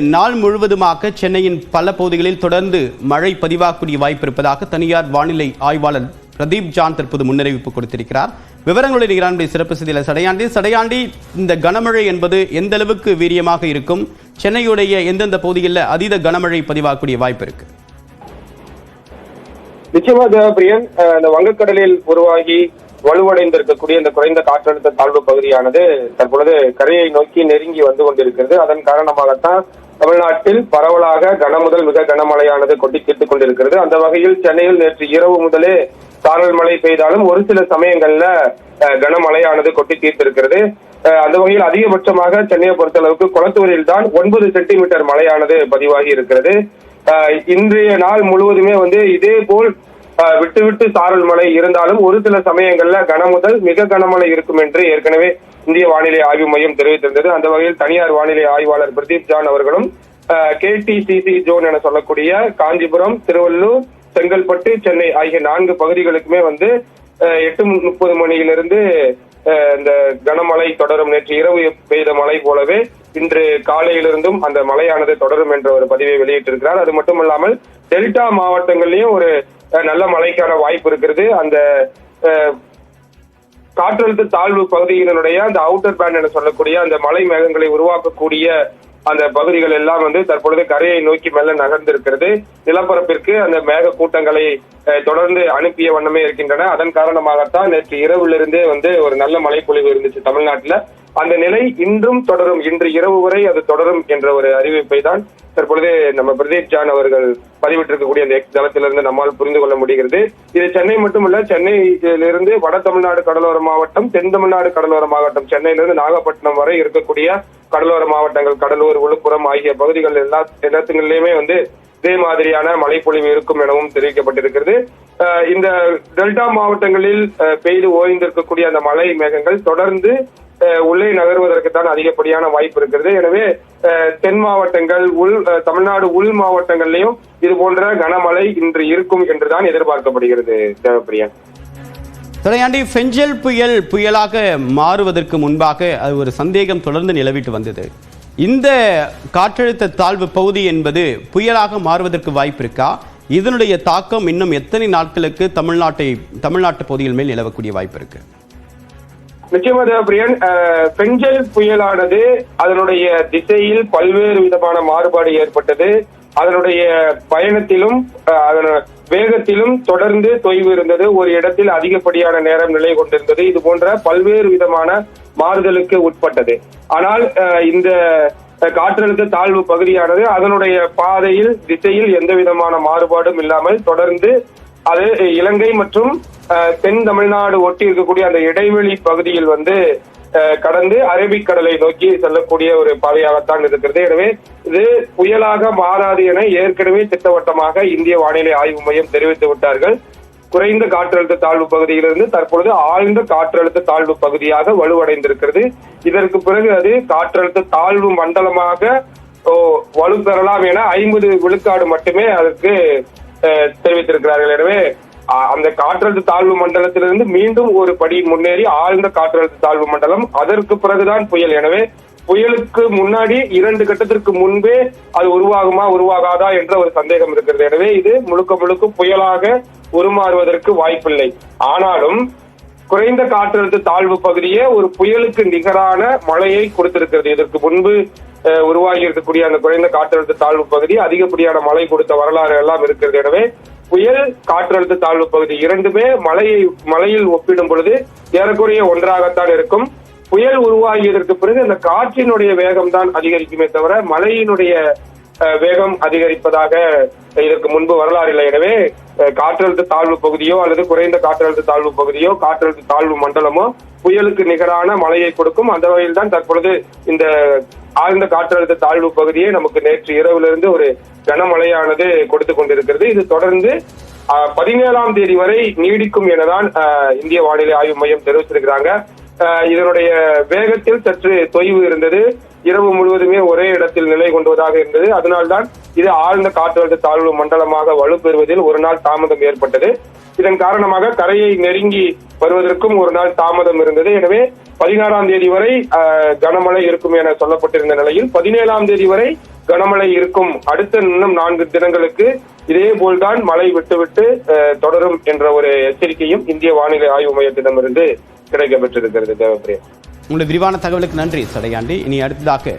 நாள் முழுவதுமாக சென்னையின் பல பகுதிகளில் தொடர்ந்து மழை பதிவாகக்கூடிய வாய்ப்பு இருப்பதாக தனியார் வானிலை ஆய்வாளர் பிரதீப் ஜான் தற்போது முன்னறிவிப்பு கொடுத்திருக்கிறார். விவரங்களுடைய நிகரானுடைய சிறப்பு செய்தியில் சடையாண்டி. சடையாண்டி இந்த கனமழை என்பது எந்த அளவுக்கு வீரியமாக இருக்கும்? சென்னையுடைய எந்தெந்த பகுதிகளில் அதீத கனமழை பதிவாகக்கூடிய வாய்ப்பு இருக்கு? நிச்சயமாக பிரியன் இந்த வங்கக்கடலில் உருவாகி வலுவடைந்திருக்கக்கூடிய இந்த குறைந்த காற்றழுத்த தாழ்வு பகுதியானது தற்பொழுது கரையை நோக்கி நெருங்கி வந்து கொண்டிருக்கிறது. அதன் காரணமாகத்தான் தமிழ்நாட்டில் பரவலாக கனமுதல் மிக கனமழையானது கொட்டி தீர்த்துக் கொண்டிருக்கிறது. அந்த வகையில் சென்னையில் நேற்று இரவு முதலே சாரல் மழை பெய்தாலும் ஒரு சில சமயங்கள்ல கனமழையானது கொட்டி தீர்த்திருக்கிறது. அந்த வகையில் அதிகபட்சமாக சென்னையை பொறுத்தளவுக்கு குளத்தூரில் தான் ஒன்பது சென்டிமீட்டர் மழையானது பதிவாகி இருக்கிறது. இன்றைய நாள் முழுவதுமே வந்து இதே போல் விட்டு விட்டு சாரல் மழை இருந்தாலும் ஒரு சில சமயங்கள்ல கனமுதல் மிக கனமழை இருக்கும் என்று ஏற்கனவே இந்திய வானிலை ஆய்வு மையம் தெரிவித்திருந்தது. அந்த வகையில் தனியார் வானிலை ஆய்வாளர் பிரதீப் ஜான் அவர்களும் கேடிசிசி ஜோன் என சொல்லக்கூடிய காஞ்சிபுரம் திருவள்ளூர் செங்கல்பட்டு சென்னை ஆகிய நான்கு பகுதிகளுக்குமே வந்து எட்டு முப்பது மணியிலிருந்து இந்த கனமழை தொடரும். நேற்று இரவு பெய்த மழை போலவே இன்று காலையிலிருந்தும் அந்த மழையானது தொடரும் என்ற ஒரு பதிவை வெளியிட்டிருக்கிறார். அது மட்டுமல்லாமல் டெல்டா மாவட்டங்கள்லயும் ஒரு நல்ல மழைக்கான வாய்ப்பு இருக்கிறது. அந்த காற்றழுத்த தாழ்வு பகுதியினுடைய அந்த அவுட்டர் பேண்ட் என சொல்லக்கூடிய அந்த மலை மேகங்களை உருவாக்கக்கூடிய அந்த பகுதிகள் எல்லாம் வந்து தற்பொழுது கரையை நோக்கி மெல்ல நகர்ந்திருக்கிறது. நிலப்பரப்பிற்கு அந்த மேக கூட்டங்களை அஹ், தொடர்ந்து அனுப்பிய வண்ணமே இருக்கின்றன. அதன் காரணமாகத்தான் நேற்று இரவிலிருந்தே வந்து ஒரு நல்ல மழைப்பொழிவு இருந்துச்சு தமிழ்நாட்டுல. அந்த நிலை இன்றும் தொடரும். இன்று இரவு வரை அது தொடரும் என்ற ஒரு அறிவிப்பை தான் தற்பொழுது நம்ம பிரதீப் ஜான் அவர்கள் பதிவிட்டிருக்கக்கூடிய அந்த எக்ஸ் தளத்திலிருந்து நம்மால் புரிந்து கொள்ள முடிகிறது. இது சென்னை மட்டுமல்ல சென்னையிலிருந்து வட தமிழ்நாடு கடலோர மாவட்டம் தென் தமிழ்நாடு கடலோர மாவட்டம் சென்னையிலிருந்து நாகப்பட்டினம் வரை இருக்கக்கூடிய கடலோர மாவட்டங்கள் கடலூர் விழுப்புரம் ஆகிய பகுதிகள் எல்லா இடத்துங்களிலுமே வந்து இதே மாதிரியான மழைப்பொழிவு இருக்கும் எனவும் தெரிவிக்கப்பட்டிருக்கிறது. அஹ் இந்த டெல்டா மாவட்டங்களில் அஹ், பெய்து ஓய்ந்திருக்கக்கூடிய அந்த மழை மேகங்கள் தொடர்ந்து உள்ளே நகர்வதற்கு தான் அதிகப்படியான வாய்ப்பு இருக்கிறது. எனவே தென் மாவட்டங்கள் உள் தமிழ்நாடு உள் மாவட்டங்கள்லயும் இது போன்ற கனமழை இன்று இருக்கும் என்றுதான் எதிர்பார்க்கப்படுகிறது. தேவப்பிரியன் தலையாண்டி ஃபெஞ்சல் புயல் புயலாக மாறுவதற்கு முன்பாக அது ஒரு சந்தேகம் தொடர்ந்து நிலவிட்டு வந்தது. இந்த காற்றழுத்த தாழ்வு பகுதி என்பது புயலாக மாறுவதற்கு வாய்ப்பு இருக்கா? இதனுடைய தாக்கம் இன்னும் எத்தனை நாட்களுக்கு தமிழ்நாட்டை தமிழ்நாட்டு பகுதிகள் மேல் நிலவக்கூடிய வாய்ப்பு இருக்கு? நிச்சயமா தேவப்பிரியன் அஹ், பெஞ்சல் புயலானது அதனுடைய திசையில் பல்வேறு விதமான மாறுபாடு ஏற்பட்டது. அதனுடைய பயணத்திலும் அஹ், அதன் வேகத்திலும் தொடர்ந்து தொய்வு இருந்தது. ஒரு இடத்தில் அதிகப்படியான நேரம் நிலை கொண்டிருந்தது. இது போன்ற பல்வேறு விதமான மாறுதலுக்கு உட்பட்டது. ஆனால் அஹ், இந்த காற்றழுத்த தாழ்வு பகுதியானது அதனுடைய பாதையில் திசையில் எந்த விதமான மாறுபாடும் இல்லாமல் தொடர்ந்து அது இலங்கை மற்றும் தென் தமிழ்நாடு ஒட்டி இருக்கக்கூடிய அந்த இடைவெளி பகுதியில் வந்து கடந்து அரபிக்கடலை நோக்கி செல்லக்கூடிய ஒரு பாதையாகத்தான் இருக்கிறது. எனவே இது புயலாக மாறாது என ஏற்கனவே திட்டவட்டமாக இந்திய வானிலை ஆய்வு மையம் தெரிவித்து விட்டார்கள். குறைந்த காற்றழுத்த தாழ்வு பகுதியிலிருந்து தற்பொழுது ஆழ்ந்த காற்றழுத்த தாழ்வு பகுதியாக வலுவடைந்திருக்கிறது. இதற்கு பிறகு அது காற்றழுத்த தாழ்வு மண்டலமாக ஓ, வலுப்பெறலாம் என ஐம்பது விழுக்காடு மட்டுமே அதற்கு தெரிவித்திருக்கிறார்கள். எனவே அந்த காற்றழுத்த தாழ்வு மண்டலத்திலிருந்து மீண்டும் ஒரு படி முன்னேறி ஆழ்ந்த காற்றழுத்த தாழ்வு மண்டலம். அதற்கு பிறகுதான் புயல். எனவே புயலுக்கு முன்னாடி இரண்டு கட்டத்திற்கு முன்பே அது உருவாகுமா உருவாகாதா என்ற ஒரு சந்தேகம் இருக்கிறது. எனவே இது முழுக்க முழுக்க புயலாக உருமாறுவதற்கு வாய்ப்பில்லை. ஆனாலும் குறைந்த காற்றழுத்த தாழ்வு பகுதியே ஒரு புயலுக்கு நிகரான மழையை கொடுத்திருக்கிறது. இதற்கு முன்பு உருவாகி இருக்கக்கூடிய அந்த குறைந்த காற்றழுத்த தாழ்வு பகுதி அதிகப்படியான மழை கொடுத்த வரலாறு எல்லாம் இருக்கிறது. எனவே புயல் காற்றழுத்த தாழ்வு பகுதி இரண்டுமே மழையை மலையில் ஒப்பிடும் பொழுது ஏறக்குறைய ஒன்றாகத்தான் இருக்கும். புயல் உருவாகியதற்கு பிறகு அந்த காற்றினுடைய வேகம் தான் அதிகரிக்குமே தவிர மழையினுடைய வேகம் அதிகரிப்பதாக இதற்கு முன்பு வரலாறு இல்லை. எனவே காற்றழுத்த தாழ்வு பகுதியோ அல்லது குறைந்த காற்றழுத்த தாழ்வு பகுதியோ காற்றழுத்த தாழ்வு மண்டலமோ புயலுக்கு நிகரான மழையை கொடுக்கும். அந்த வகையில் தான் தற்பொழுது இந்த ஆழ்ந்த காற்றழுத்த தாழ்வு பகுதியை நமக்கு நேற்று இரவிலிருந்து ஒரு கனமழையானது கொடுத்து கொண்டிருக்கிறது. இது தொடர்ந்து பதினேழாம் தேதி வரை நீடிக்கும் எனதான் இந்திய வானிலை ஆய்வு மையம் தெரிவிச்சிருக்கிறாங்க அஹ், இதனுடைய வேகத்தில் சற்று தொய்வு இருந்தது. இரவு முழுவதுமே ஒரே இடத்தில் நிலை கொண்டுவதாக இருந்தது. அதனால்தான் இது ஆழ்ந்த காற்றழுத்த தாழ்வு மண்டலமாக வலுப்பெறுவதில் ஒரு நாள் தாமதம் ஏற்பட்டது. இதன் காரணமாக கரையை நெருங்கி வருவதற்கும் ஒரு நாள் தாமதம் இருந்தது. எனவே பதினாறாம் தேதி வரை கனமழை இருக்கும் என சொல்லப்பட்டிருந்த நிலையில் பதினேழாம் தேதி வரை கனமழை இருக்கும். அடுத்த இன்னும் நான்கு தினங்களுக்கு இதே போல்தான் மழை விட்டுவிட்டு அஹ், தொடரும் என்ற ஒரு எச்சரிக்கையும் இந்திய வானிலை ஆய்வு மையத்திடமிருந்து கிடைக்கப்பெற்றிருக்கிறது தேவப்பிரியா. உங்களுடைய விரிவான தகவலுக்கு நன்றி சடையாண்டி. இனி அடுத்ததாக